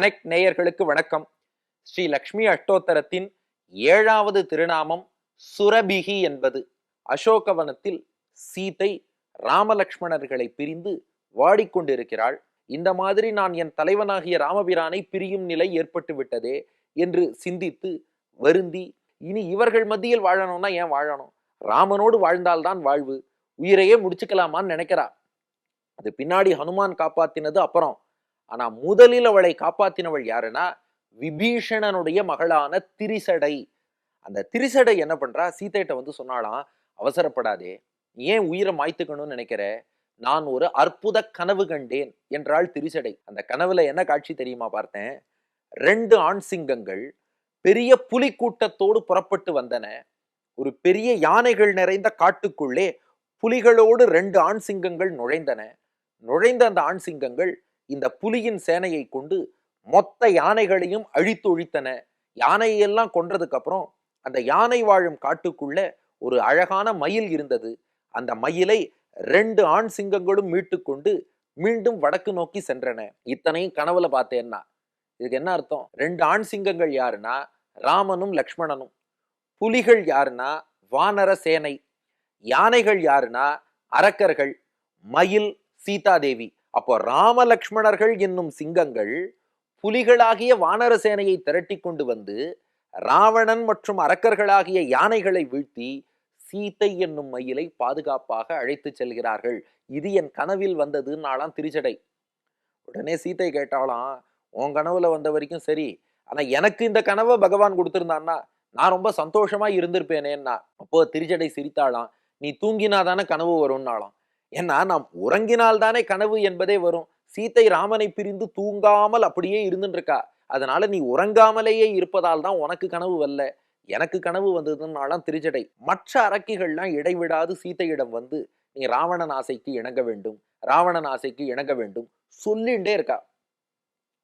Connect நேயர்களுக்கு வணக்கம். ஸ்ரீ லக்ஷ்மி அஷ்டோத்தரத்தின் ஏழாவது திருநாமம் சுரபிகி என்பது. அசோகவனத்தில் சீதை ராமலக்ஷ்மணர்களை பிரிந்து வாடிக்கொண்டிருக்கிறாள். இந்த மாதிரி நான் என் தலைவனாகிய ராமபிரானை பிரியும் நிலை ஏற்பட்டு விட்டதே என்று சிந்தித்து வருந்தி இனி இவர்கள் மத்தியில் வாழணும்னா ஏன் வாழணும்? ராமனோடு வாழ்ந்தால்தான் வாழ்வு. உயிரையே முடிச்சுக்கலாமான்னு நினைக்கிறா. அது பின்னாடி ஹனுமான் காப்பாத்தினது அப்புறம். ஆனால் முதலில் அவளை காப்பாத்தினவள் யாருன்னா விபீஷணனுடைய மகளான திரிசடை. அந்த திரிசடை என்ன பண்றா? சீதைட்ட வந்து சொன்னாலாம் அவசரப்படாதே ஏன் உயிரை மாய்த்துக்கணும்னு நினைக்கிற? நான் ஒரு அற்புத கனவு கண்டேன் என்றாள் திரிசடை. அந்த கனவுல என்ன காட்சி தெரியுமா பார்த்தேன்? ரெண்டு ஆண் சிங்கங்கள் பெரிய புலி கூட்டத்தோடு புறப்பட்டு வந்தன. ஒரு பெரிய யானைகள் நிறைந்த காட்டுக்குள்ளே புலிகளோடு ரெண்டு ஆண் சிங்கங்கள் நுழைந்தன. நுழைந்த அந்த ஆண் சிங்கங்கள் இந்த புலியின் சேனையை கொண்டு மொத்த யானைகளையும் அழித்து ஒழித்தன யானையெல்லாம் கொன்றதுக்கு அப்புறம் அந்த யானை வாழும் காட்டுக்குள்ள ஒரு அழகான மயில் இருந்தது. அந்த மயிலை ரெண்டு ஆண் சிங்கங்களும் மீட்டு கொண்டு மீண்டும் வடக்கு நோக்கி சென்றன. இத்தனையும் கனவுல பார்த்தேன்னா இதுக்கு என்ன அர்த்தம்? ரெண்டு ஆண் சிங்கங்கள் யாருன்னா ராமனும் லக்ஷ்மணனும். புலிகள் யாருன்னா வானர சேனை. யானைகள் யாருன்னா அரக்கர்கள். மயில் சீதாதேவி. அப்போ ராமலக்ஷ்மணர்கள் என்னும் சிங்கங்கள் புலிகளாகிய வானர சேனையை திரட்டி கொண்டு வந்து ராவணன் மற்றும் அரக்கர்களாகிய யானைகளை வீழ்த்தி சீத்தை என்னும் மயிலை பாதுகாப்பாக அழைத்து செல்கிறார்கள். இது என் கனவில் வந்தது நாளாம் திருச்சடை. உடனே சீத்தை கேட்டாலாம் உன் கனவுல வந்த வரைக்கும் சரி ஆனா எனக்கு இந்த கனவை பகவான் கொடுத்திருந்தான்னா நான் ரொம்ப சந்தோஷமா இருந்திருப்பேனேன்னா. அப்போ திருச்சடை சிரித்தாளாம் நீ தூங்கினாதானே கனவு வரும்னாலாம் ஏன்னா நாம் உறங்கினால் தானே கனவு என்பதே வரும். சீத்தை ராமனை பிரிந்து தூங்காமல் அப்படியே இருந்துருக்கா அதனால நீ உறங்காமலேயே இருப்பதால் தான் உனக்கு கனவு வரல. எனக்கு கனவு வந்ததுனாலாம் திருச்சடை. மற்ற அரக்கிகள்லாம் இடைவிடாது சீத்தையிடம் வந்து நீ ராவணன் ஆசைக்கு இணங்க வேண்டும் ராவணன் ஆசைக்கு இணங்க வேண்டும் சொல்லிண்டே இருக்கா.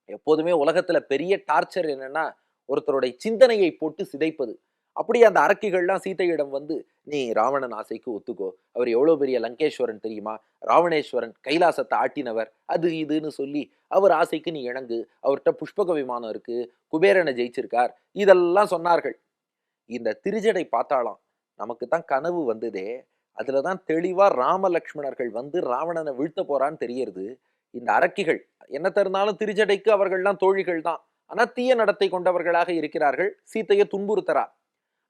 எப்போதுமே உலகத்துல பெரிய டார்ச்சர் என்னன்னா ஒருத்தருடைய சிந்தனையை போட்டு சிதைப்பது. அப்படி அந்த அரக்கிகள்லாம் சீதையிடம் வந்து நீ ராவணன் ஆசைக்கு ஒத்துக்கோ. அவர் எவ்வளவு பெரிய லங்கேஸ்வரன் தெரியுமா? ராவணேஸ்வரன் கைலாசத்தை ஆட்டினவர். அது இதுன்னு சொல்லி அவர் ஆசைக்கு நீ இணங்கு. அவர்கிட்ட புஷ்பக விமானம் இருக்கு. குபேரனை ஜெயிச்சிருக்கார். இதெல்லாம் சொன்னார்கள். இந்த திருஜடை பார்த்தாலாம். நமக்கு தான் கனவு வந்ததே. அதுல தான் தெளிவா ராமலக்ஷ்மணர்கள் வந்து ராவணனை வீழ்த்த போறான்னு தெரியறது. இந்த அரக்கிகள் என்ன தருந்தாலும் திருஜடைக்கு அவர்கள்லாம் தோழிகள் தான் ஆனா தீய நடத்தை கொண்டவர்களாக இருக்கிறார்கள். சீத்தையை துன்புறுத்தரா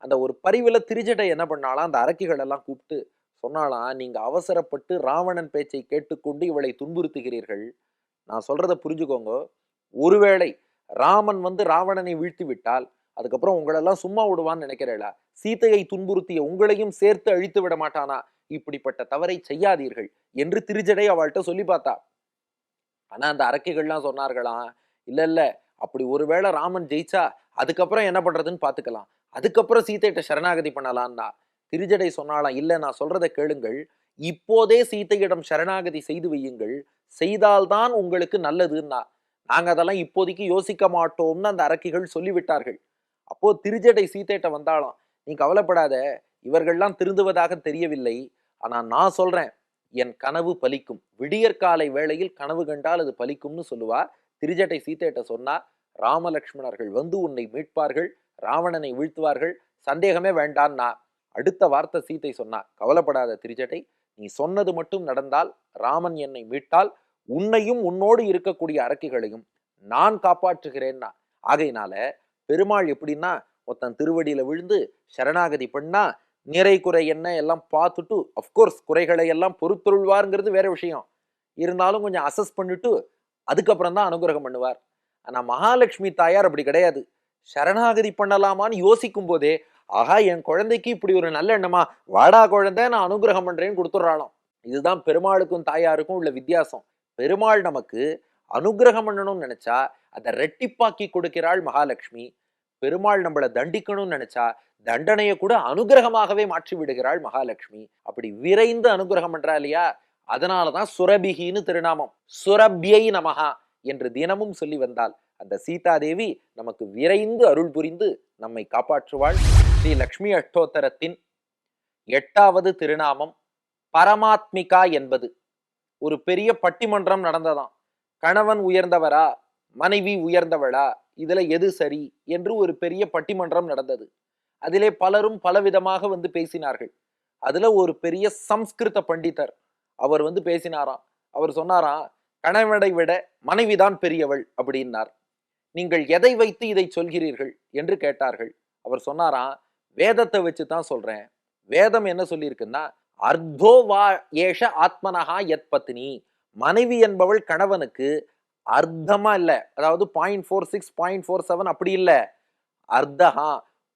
அந்த ஒரு பரிவில் திருஜடை என்ன பண்ணாலாம் அந்த அரக்கிகள் எல்லாம் கூப்பிட்டு சொன்னாலாம் நீங்க அவசரப்பட்டு ராவணன் பேச்சை கேட்டுக்கொண்டு இவளை துன்புறுத்துகிறீர்கள். நான் சொல்றத புரிஞ்சுக்கோங்க. ஒருவேளை ராமன் வந்து ராவணனை வீழ்த்தி விட்டால் அதுக்கப்புறம் உங்களெல்லாம் சும்மா விடுவான்னு நினைக்கிறேளா? சீதையை துன்புறுத்திய உங்களையும் சேர்த்து அழித்து விட மாட்டானா? இப்படிப்பட்ட தவறை செய்யாதீர்கள் என்று திருஜடை அவள்கிட்ட சொல்லி பார்த்தா. ஆனா அந்த அரக்கைகள்லாம் சொன்னார்களாம் இல்ல இல்ல அப்படி ஒருவேளை ராமன் ஜெயிச்சா அதுக்கப்புறம் என்ன பண்றதுன்னு பாத்துக்கலாம். அதுக்கப்புறம் சீத்தையிட்ட சரணாகதி பண்ணலான்னா திருஜடை சொன்னாலாம் இல்லை நான் சொல்றதை கேளுங்கள். இப்போதே சீத்தையிடம் சரணாகதி செய்து வையுங்கள். செய்தால்தான் உங்களுக்கு நல்லதுன்னா. நாங்கள் அதெல்லாம் இப்போதைக்கு யோசிக்க மாட்டோம்னு அந்த அரக்கிகள் சொல்லிவிட்டார்கள். அப்போ திருஜடை சீத்தையிட்ட வந்தாலும் நீ கவலைப்படாத இவர்கள்லாம் திருந்துவதாக தெரியவில்லை. ஆனால் நான் சொல்றேன் என் கனவு பலிக்கும். விடியற்காலை வேளையில் கனவு கண்டால் அது பலிக்கும்னு சொல்லுவா. திருஜட்டை சீத்தையிட்ட சொன்னா ராமலக்ஷ்மணர்கள் வந்து உன்னை மீட்பார்கள். ராவணனை வீழ்த்துவார்கள். சந்தேகமே வேண்டான்னா அடுத்த வார்த்தை சீதை சொன்னா கவலைப்படாத திருச்சட்டை நீ சொன்னது மட்டும் நடந்தால் ராமன் என்னை மீட்டால் உன்னையும் உன்னோடு இருக்கக்கூடிய அரக்கிகளையும் நான் காப்பாற்றுகிறேன்னா ஆகையினால பெருமாள் எப்படின்னா ஒருத்தன் திருவடியில விழுந்து சரணாகதி பண்ணா நிறை குறை என்ன எல்லாம் பார்த்துட்டு அஃப்கோர்ஸ் குறைகளை எல்லாம் பொறுத்தொருள்வாருங்கிறது வேற விஷயம். இருந்தாலும் கொஞ்சம் அசஸ் பண்ணிட்டு அதுக்கப்புறம் தான் அனுகிரகம் பண்ணுவார். ஆனால் மகாலட்சுமி தாயார் அப்படி கிடையாது. சரணாகதி பண்ணலாமான்னு யோசிக்கும் போதே ஆஹா என் குழந்தைக்கு இப்படி ஒரு நல்ல எண்ணமா? வாடா குழந்தை நான் அனுகிரகம் பண்றேன்னு கொடுத்துட்றாளாம். இதுதான் பெருமாளுக்கும் தாயாருக்கும் உள்ள வித்தியாசம். பெருமாள் நமக்கு அனுகிரகம் பண்ணணும்னு நினைச்சா அதை ரெட்டிப்பாக்கி கொடுக்கிறாள் மகாலட்சுமி. பெருமாள் நம்மளை தண்டிக்கணும்னு நினைச்சா தண்டனையை கூட அனுகிரகமாகவே மாற்றி விடுகிறாள் மகாலட்சுமி. அப்படி விரைந்து அனுகிரகம் பண்றா இல்லையா? அதனாலதான் சுரபிகின்னு திருநாமம். சுரபியை நமகா என்று தினமும் சொல்லி வந்தாள். அந்த சீதாதேவி நமக்கு விரைந்து அருள் புரிந்து நம்மை காப்பாற்றுவாள். ஸ்ரீ லக்ஷ்மி அஷ்டோத்தரத்தின் எட்டாவது திருநாமம் பரமாத்மிகா என்பது. ஒரு பெரிய பட்டிமன்றம் நடந்ததாம். கணவன் உயர்ந்தவரா? மனைவி உயர்ந்தவளா? இதுல எது சரி? என்று ஒரு பெரிய பட்டிமன்றம் நடந்தது. அதிலே பலரும் பலவிதமாக வந்து பேசினார்கள். அதுல ஒரு பெரிய சம்ஸ்கிருத பண்டிதர் அவர் வந்து பேசினாராம். அவர் சொன்னாராம் கணவனை விட மனைவிதான் பெரியவள் அப்படின்னார். நீங்கள் எதை வைத்து இதை சொல்கிறீர்கள்? என்று கேட்டார்கள். அவர் சொன்னாராம் வேதத்தை வச்சு தான் சொல்றேன். வேதம் என்ன சொல்லியிருக்குன்னா அர்த்தோ வா ஏஷ ஆத்மனஹா எத் பத்னி. மனைவி என்பவள் கணவனுக்கு அர்த்தமா இல்லை. அதாவது point four six point four seven அப்படி இல்லை. அர்த்தஹா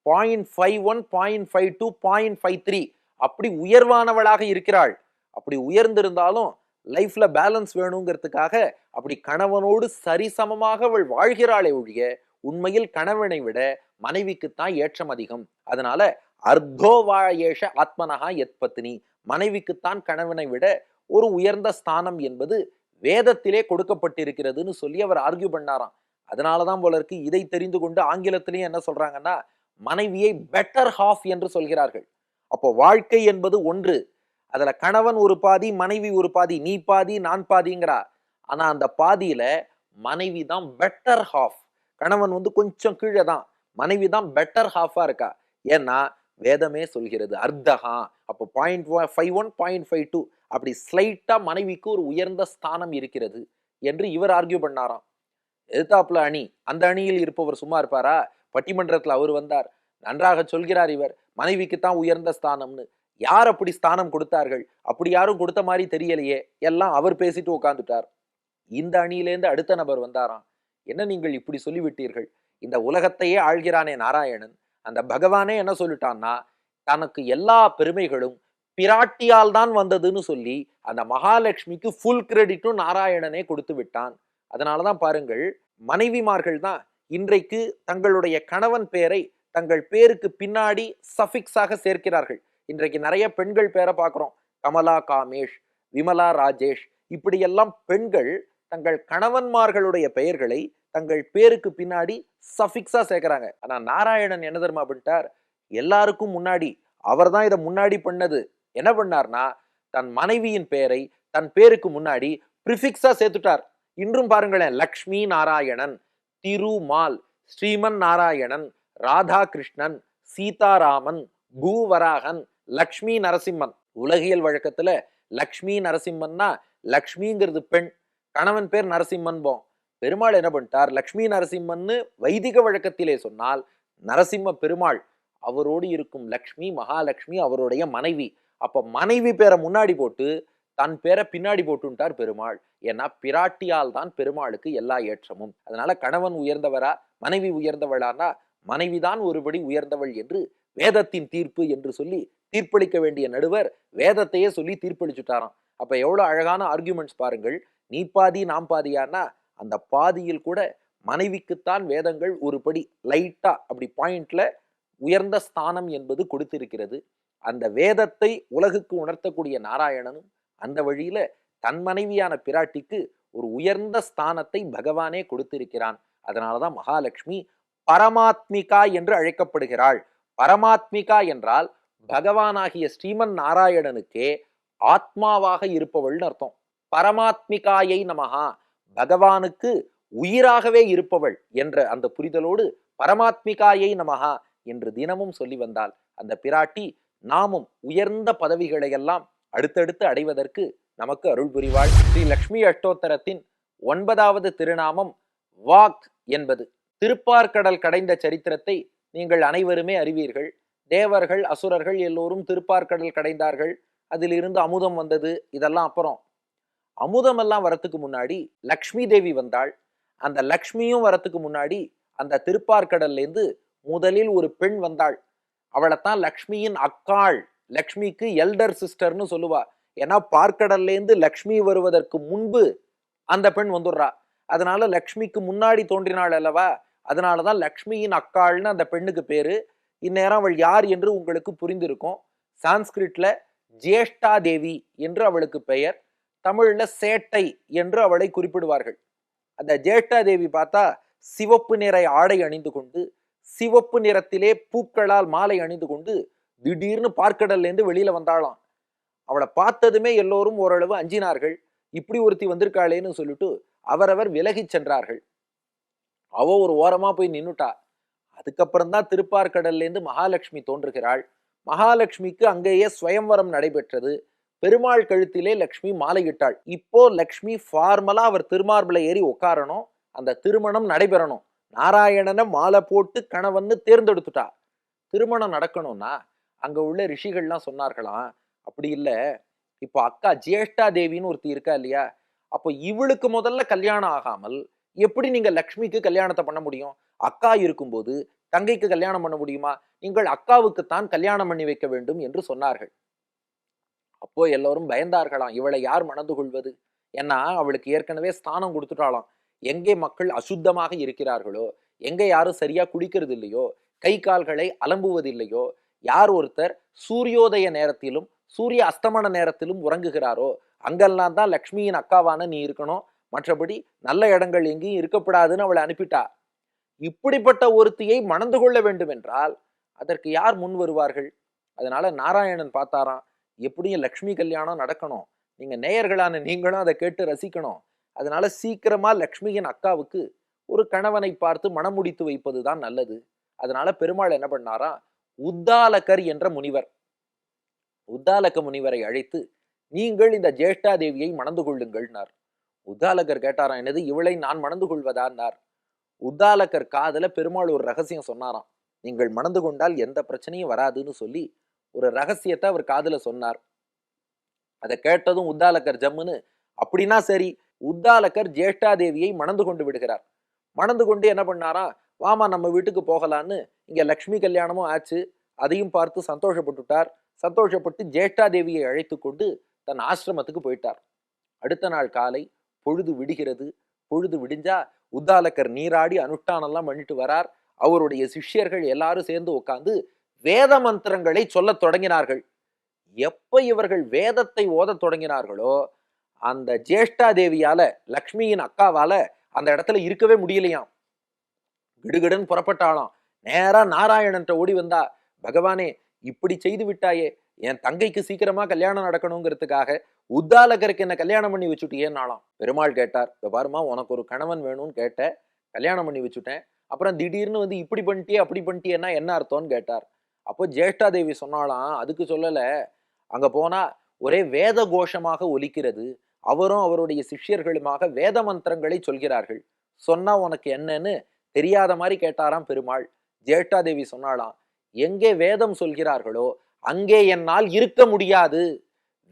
point five one point five two point five three அப்படி உயர்வானவளாக இருக்கிறாள். அப்படி உயர்ந்திருந்தாலும் லைஃப்ல பேலன்ஸ் வேணுங்கிறதுக்காக அப்படி கணவனோடு சரிசமமாக அவள் வாழ்கிறாளே ஒழிய உண்மையில் கணவனை விட மனைவிக்குத்தான் ஏற்றம் அதிகம். அதனால அர்த்தோ வாழேஷ ஆத்மனஹா எத்பத்னி மனைவிக்குத்தான் கணவனை விட ஒரு உயர்ந்த ஸ்தானம் என்பது வேதத்திலே கொடுக்கப்பட்டிருக்கிறதுன்னு சொல்லி அவர் ஆர்கியூ பண்ணாராம். அதனாலதான் போல இருக்கு. இதை தெரிந்து கொண்டு ஆங்கிலத்திலையும் என்ன சொல்றாங்கன்னா மனைவியை பெட்டர் ஹாஃப் என்று சொல்கிறார்கள். அப்போ வாழ்க்கை என்பது ஒன்று. அதில் கணவன் ஒரு பாதி மனைவி ஒரு பாதி நீ பாதி நான் பாதிங்கிறா. ஆனால் அந்த பாதியில் மனைவி தான் பெட்டர் ஹாஃப் கணவன் வந்து கொஞ்சம் கீழே தான். மனைவி தான் பெட்டர் ஹாஃபாக இருக்கா? ஏன்னா வேதமே சொல்கிறது அர்த்தகா அப்போ point five one point five two அப்படி ஸ்லைட்டாக மனைவிக்கு ஒரு உயர்ந்த ஸ்தானம் இருக்கிறது என்று இவர் ஆர்கியூ பண்ணாராம். எதிர்த்தாப்புல அணி அந்த அணியில் இருப்பவர் சும்மா இருப்பாரா? பட்டிமன்றத்தில் அவர் வந்தார். நன்றாக சொல்கிறார் இவர். மனைவிக்கு தான் உயர்ந்த ஸ்தானம்னு. யார் அப்படி ஸ்தானம் கொடுத்தார்கள்? அப்படி யாரும் கொடுத்த மாதிரி தெரியலையே. எல்லாம் அவர் பேசிட்டு உட்காந்துட்டார் இந்த அணியிலேருந்து அடுத்த நபர் வந்தாராம். என்ன நீங்கள் இப்படி சொல்லிவிட்டீர்கள்? இந்த உலகத்தையே ஆள்கிறானே நாராயணன். அந்த பகவானே என்ன சொல்லிட்டான்னா தனக்கு எல்லா பெருமைகளும் பிராட்டியால் தான் வந்ததுன்னு சொல்லி அந்த மகாலட்சுமிக்கு ஃபுல் கிரெடிட்டும் நாராயணனே கொடுத்து விட்டான். அதனாலதான் பாருங்கள் மனைவிமார்கள் தான் இன்றைக்கு தங்களுடைய கணவன் பேரை தங்கள் பேருக்கு பின்னாடி சஃபிக்ஸாக சேர்க்கிறார்கள். இன்றைக்கு நிறைய பெண்கள் பேரை பார்க்குறோம். கமலா காமேஷ் விமலா ராஜேஷ். இப்படியெல்லாம் பெண்கள் தங்கள் கணவன்மார்களுடைய பெயர்களை தங்கள் பேருக்கு பின்னாடி சஃபிக்ஸாக சேர்க்குறாங்க. ஆனால் நாராயணன் என்ன தெரியுமா அப்படின்ட்டார் எல்லாருக்கும் முன்னாடி அவர் தான் இதை முன்னாடி பண்ணது. என்ன பண்ணார்னா தன் மனைவியின் பெயரை தன் பேருக்கு முன்னாடி ப்ரிஃபிக்ஸாக சேர்த்துட்டார். இன்றும் பாருங்களேன் லக்ஷ்மி நாராயணன் திருமால் ஸ்ரீமன் நாராயணன் ராதாகிருஷ்ணன் சீதாராமன் பூவராகன் லக்ஷ்மி நரசிம்மன். உலகியல் வழக்கத்துல லக்ஷ்மி நரசிம்மன்னா லக்ஷ்மிங்கிறது பெண் கணவன் பேர் நரசிம்மன் போம் பெருமாள் என்ன பண்ணிட்டார்? லக்ஷ்மி நரசிம்மன்னு வைதிக வழக்கத்திலே சொன்னால் நரசிம்ம பெருமாள் அவரோடு இருக்கும் லக்ஷ்மி மகாலட்சுமி அவருடைய மனைவி. அப்ப மனைவி பேரை முன்னாடி போட்டு தன் பேரை பின்னாடி போட்டுட்டார் பெருமாள். ஏன்னா பிராட்டியால் தான் பெருமாளுக்கு எல்லா ஏற்றமும். அதனால கணவன் உயர்ந்தவரா மனைவி உயர்ந்தவளானா மனைவிதான் ஒருபடி உயர்ந்தவள் என்று வேதத்தின் தீர்ப்பு என்று சொல்லி தீர்ப்பளிக்க வேண்டிய நடுவர் வேதத்தையே சொல்லி தீர்ப்பளிச்சுட்டாராம். அப்ப எவ்வளவு அழகான ஆர்கியூமெண்ட்ஸ் பாருங்கள். நீ பாதி நாம் பாதியானா அந்த பாதியில் கூட மனைவிக்குத்தான் வேதங்கள் ஒரு படி லைட்டா அப்படி பாயிண்ட்ல உயர்ந்த ஸ்தானம் என்பது கொடுத்திருக்கிறது. அந்த வேதத்தை உலகுக்கு உணர்த்தக்கூடிய நாராயணனும் அந்த வழியில தன் மனைவியான பிராட்டிக்கு ஒரு உயர்ந்த ஸ்தானத்தை பகவானே கொடுத்திருக்கிறான். அதனாலதான் மகாலட்சுமி பரமாத்மிகா என்று அழைக்கப்படுகிறாள். பரமாத்மிகா என்றால் பகவானாகிய ஸ்ரீமன் நாராயணனுக்கே ஆத்மாவாக இருப்பவள்னு அர்த்தம். பரமாத்மிகாயை நமகா பகவானுக்கு உயிராகவே இருப்பவள் என்ற அந்த புரிதலோடு பரமாத்மிகாயை நமகா என்று தினமும் சொல்லி வந்தால் அந்த பிராட்டி நாமும் உயர்ந்த பதவிகளை எல்லாம் அடுத்தடுத்து அடைவதற்கு நமக்கு அருள் புரிவாள். ஸ்ரீ லக்ஷ்மி அஷ்டோத்தரத்தின் ஒன்பதாவது திருநாமம் வாக் என்பது. திருப்பார்கடல் கடைந்த சரித்திரத்தை நீங்கள் அனைவருமே அறிவீர்கள். தேவர்கள் அசுரர்கள் எல்லோரும் திருப்பார்கடல் கடைந்தார்கள். அதிலிருந்து அமுதம் வந்தது. இதெல்லாம் அப்புறம். அமுதம் எல்லாம் வரத்துக்கு முன்னாடி லக்ஷ்மி தேவி வந்தாள். அந்த லக்ஷ்மியும் வரத்துக்கு முன்னாடி அந்த திருப்பார்கடல்லேருந்து முதலில் ஒரு பெண் வந்தாள். அவளைத்தான் லக்ஷ்மியின் அக்காள். லக்ஷ்மிக்கு எல்டர் சிஸ்டர்னு சொல்லுவா. ஏன்னா பார்க்கடல்லேருந்து லக்ஷ்மி வருவதற்கு முன்பு அந்த பெண் வந்துடுறா. அதனால லக்ஷ்மிக்கு முன்னாடி தோன்றினாள் அல்லவா? அதனாலதான் லக்ஷ்மியின் அக்காள்னு அந்த பெண்ணுக்கு பேரு. இந்நேரம் அவள் யார் என்று உங்களுக்கு புரிந்திருக்கும். சான்ஸ்கிரிட்ல ஜேஷ்டா தேவி என்று அவளுக்கு பெயர். தமிழ்ல சேட்டை என்று அவளை குறிப்பிடுவார்கள். அந்த ஜேஷ்டா தேவி பார்த்தா சிவப்பு நிற ஆடை அணிந்து கொண்டு சிவப்பு நிறத்திலே பூக்களால் மாலை அணிந்து கொண்டு திடீர்னு பார்க்கடல்லேருந்து வெளியில வந்தாளாம். அவளை பார்த்ததுமே எல்லோரும் ஓரளவு அஞ்சினார்கள். இப்படி ஒருத்தி வந்திருக்காளேன்னு சொல்லிட்டு அவரவர் விலகிச் சென்றார்கள். அவ ஒரு ஓரமா போய் நின்னுட்டா. அதுக்கப்புறம் தான் திருப்பார்கடல்ல மகாலட்சுமி தோன்றுகிறாள். மகாலட்சுமிக்கு அங்கேயே ஸ்வயம்வரம் நடைபெற்றது. பெருமாள் கழுத்திலே லக்ஷ்மி மாலையிட்டாள். இப்போ லக்ஷ்மி ஃபார்மலா அவர் திருமார்பில் ஏறி உட்காரணும் அந்த திருமணம் நடைபெறணும். நாராயணனை மாலை போட்டு கணவன்னு தேர்ந்தெடுத்துட்டா. திருமணம் நடக்கணும்னா அங்க உள்ள ரிஷிகள்லாம் சொன்னார்களாம் அப்படி இல்லை. இப்போ அக்கா ஜேஷ்டா தேவின்னு ஒருத்தி இருக்கா இல்லையா? அப்போ இவளுக்கு முதல்ல கல்யாணம் ஆகாமல் எப்படி நீங்கள் லக்ஷ்மிக்கு கல்யாணத்தை பண்ண முடியும்? அக்கா இருக்கும்போது தங்கைக்கு கல்யாணம் பண்ண முடியுமா? நீங்கள் அக்காவுக்குத்தான் கல்யாணம் பண்ணி வைக்க வேண்டும் என்று சொன்னார்கள். அப்போ எல்லோரும் பயந்தார்களாம் இவளை யார் மணந்து கொள்வது? ஏன்னா அவளுக்கு ஏற்கனவே ஸ்தானம் கொடுத்துட்டாளாம். எங்கே மக்கள் அசுத்தமாக இருக்கிறார்களோ எங்கே யாரும் சரியா குளிக்கிறது இல்லையோ கை கால்களை அலம்புவதில்லையோ யார் ஒருத்தர் சூரியோதய நேரத்திலும் சூரிய அஸ்தமன நேரத்திலும் உறங்குகிறாரோ அங்கெல்லாம் தான் லக்ஷ்மியின் அக்காவான நீ இருக்கணும். மற்றபடி நல்ல இடங்கள் எங்கேயும் இருக்கப்படாதுன்னு அவளை அனுப்பிட்டா. இப்படிப்பட்ட ஒருத்தியை மணந்து கொள்ள வேண்டும் என்றால் அதற்கு யார் முன் வருவார்கள்? அதனால நாராயணன் பார்த்தாராம் எப்படியும் லக்ஷ்மி கல்யாணம் நடக்கணும். நீங்க நேயர்களான நீங்களும் அதை கேட்டு ரசிக்கணும். அதனால சீக்கிரமா லக்ஷ்மியின் அக்காவுக்கு ஒரு கணவனை பார்த்து மனம் முடித்து வைப்பதுதான் நல்லது. அதனால பெருமாள் என்ன பண்ணாரா உத்தாலகர் என்ற முனிவர் உத்தாலக முனிவரை அழைத்து நீங்கள் இந்த ஜேஷ்டாதேவியை மணந்து கொள்ளுங்கள்னார் உத்தாலகர் கேட்டாராம் என்னது இவளை நான் மணந்து கொள்வதான்னார் உத்தாலகர் காதல பெருமாள் ஒரு ரகசியம் சொன்னாராம். நீங்கள் மணந்து கொண்டால் எந்த பிரச்சனையும் வராதுன்னு சொல்லி ஒரு ரகசியத்தை அவர் காதல சொன்னார். அதை கேட்டதும் உத்தாலக்கர் ஜம்முன்னு அப்படின்னா சரி உத்தாலக்கர் ஜேஷ்டா தேவியை மணந்து கொண்டு விடுகிறார். மணந்து கொண்டு என்ன பண்ணாரா? வாமா நம்ம வீட்டுக்கு போகலான்னு இங்கே லக்ஷ்மி கல்யாணமும் ஆச்சு. அதையும் பார்த்து சந்தோஷப்பட்டுட்டார். சந்தோஷப்பட்டு ஜேஷ்டா தேவியை அழைத்து கொண்டு தன் ஆசிரமத்துக்கு போயிட்டார். அடுத்த நாள் காலை பொழுது விடுகிறது. பொழுது விடிஞ்சா உத்தாலக்கர் நீராடி அனுஷ்டானம்லாம் பண்ணிட்டு வரார். அவருடைய சிஷ்யர்கள் எல்லாரும் சேர்ந்து உட்காந்து வேத மந்திரங்களை சொல்லத் தொடங்கினார்கள். எப்ப இவர்கள் வேதத்தை ஓதத் தொடங்கினார்களோ அந்த ஜேஷ்டா தேவியால லக்ஷ்மியின் அக்காவால அந்த இடத்துல இருக்கவே முடியலையாம். கிடுகிடுன்னு புறப்பட்டாலும் நேரா நாராயணன்ட்ட ஓடி வந்தா பகவானே இப்படி செய்து விட்டாயே என் தங்கைக்கு சீக்கிரமா கல்யாணம் நடக்கணுங்கிறதுக்காக உத்தாலகருக்கு என்ன கல்யாணம் பண்ணி வச்சுட்டியேன்னாலாம். பெருமாள் கேட்டார் "இதோ பாருமா உனக்கு ஒரு கணவன் வேணும்னு கேட்டேன். கல்யாணம் பண்ணி வச்சுட்டேன். அப்புறம் திடீர்னு வந்து இப்படி பண்ணிட்டியே அப்படி பண்ணிட்டியேன்னா என்ன அர்த்தம்னு கேட்டார். அப்போ ஜேஷ்டாதேவி சொன்னாலாம் அதுக்கு சொல்லலை. அங்கே போனால் ஒரே வேத கோஷமாக ஒலிக்கிறது. அவரும் அவருடைய சிஷ்யர்களுமாக வேத மந்திரங்களை சொல்கிறார்கள். சொன்னா உனக்கு என்னன்னு தெரியாத மாதிரி கேட்டாராம் பெருமாள். ஜேஷ்டாதேவி சொன்னாலாம் எங்கே வேதம் சொல்கிறார்களோ அங்கே என்னால் இருக்க முடியாது.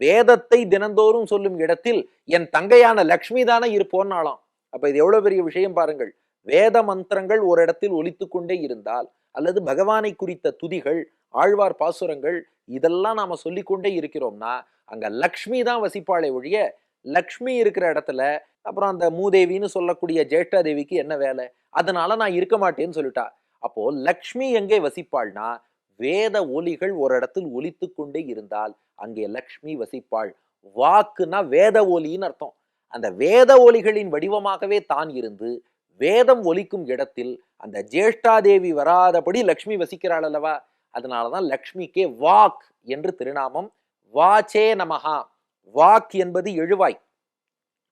வேதத்தை தினந்தோறும் சொல்லும் இடத்தில் என் தங்கையான லக்ஷ்மி தானே இருப்போன்னாலாம் அப்ப இது எவ்வளவு பெரிய விஷயம் பாருங்கள். வேத மந்திரங்கள் ஒரு இடத்தில் ஒலித்து கொண்டே இருந்தால் அல்லது பகவானை குறித்த துதிகள் ஆழ்வார் பாசுரங்கள் இதெல்லாம் நாம சொல்லிக்கொண்டே இருக்கிறோம்னா அங்க லக்ஷ்மி தான் வசிப்பாளே ஒழிய லக்ஷ்மி இருக்கிற இடத்துல அப்புறம் அந்த மூதேவின்னு சொல்லக்கூடிய ஜேஷ்டா தேவிக்கு என்ன வேலை? அதனால நான் இருக்க மாட்டேன்னு சொல்லிட்டா. அப்போ லக்ஷ்மி எங்கே வசிப்பாள்னா வேத ஒலிகள் ஒரு இடத்தில் ஒலித்து கொண்டே இருந்தால் அங்கே லக்ஷ்மி வசிப்பாள். வாக்குனா வேத ஒலின்னு அர்த்தம். அந்த வேத ஒலிகளின் வடிவமாகவே தான் இருந்து வேதம் ஒலிக்கும் இடத்தில் அந்த ஜேஷ்டாதேவி வராதபடி லக்ஷ்மி வசிக்கிறாள் அல்லவா? அதனாலதான் லக்ஷ்மிக்கே வாக் என்று திருநாமம். வாச்சே நமஹா. வாக் என்பது எழுவாய்.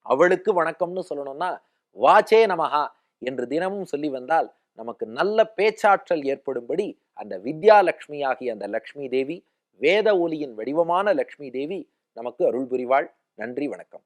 அவளுக்கு வணக்கம்னு சொல்லணும்னா வாச்சே நமஹா என்று தினமும் சொல்லி வந்தால் நமக்கு நல்ல பேச்சாற்றல் ஏற்படும்படி அந்த வித்யாலட்சுமி ஆகிய அந்த லக்ஷ்மி தேவி வேத ஒலியின் வடிவமான லக்ஷ்மி தேவி நமக்கு அருள் புரிவாள். நன்றி வணக்கம்.